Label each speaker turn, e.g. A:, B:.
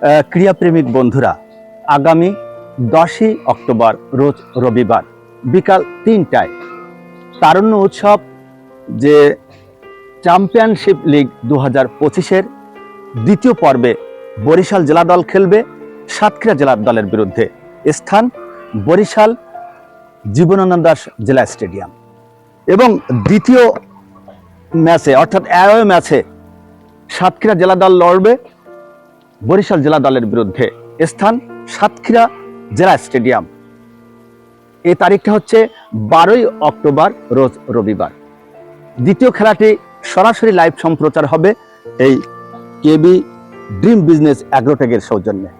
A: আহ, ক্রীড়াপ্রেমিক বন্ধুরা আগামী দশই অক্টোবর রোজ রবিবার বিকাল তিনটায় তারুণ্য উৎসব যে চ্যাম্পিয়নশিপ লিগ দু হাজার পঁচিশের দ্বিতীয় পর্বে বরিশাল জেলা দল খেলবে সাতক্ষীরা জেলার দলের বিরুদ্ধে স্থান বরিশাল জীবনানন্দ দাস জেলা স্টেডিয়াম। এবং দ্বিতীয় ম্যাচে অর্থাৎ অ্যাওয়ে ম্যাচে সাতক্ষীরা জেলা দল লড়বে বরিশাল জেলা দলের বিরুদ্ধে স্থান সাতক্ষীরা জেলা স্টেডিয়াম। এই তারিখটা হচ্ছে বারোই অক্টোবর রোজ রবিবার। দ্বিতীয় খেলাটি সরাসরি লাইভ সম্প্রচার হবে এই কেবি ড্রিম বিজনেস অ্যাগ্রোটেকের সৌজন্যে।